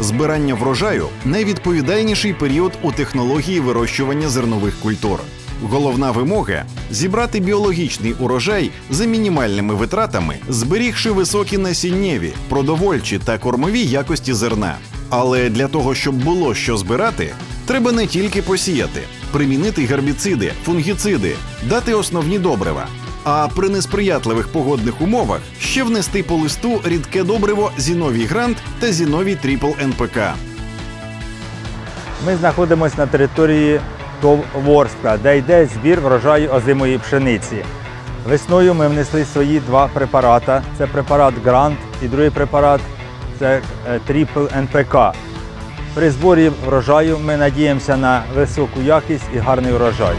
збирання врожаю найвідповідальніший період у технології вирощування зернових культур. Головна вимога зібрати біологічний урожай за мінімальними витратами, зберігши високі насіннєві, продовольчі та кормові якості зерна. Але для того, щоб було що збирати, треба не тільки посіяти, примінити гербіциди, фунгіциди, дати основні добрива. А при несприятливих погодних умовах ще внести по листу рідке добриво Зіновій Грант та Зіновій Тріпл НПК. Ми знаходимося на території ТОВ Ворскла, де йде збір врожаю озимої пшениці. Весною ми внесли свої два препарати. Це препарат Грант і другий препарат це е, Трипл НПК. При зборі врожаю ми надіємося на високу якість і гарний урожай.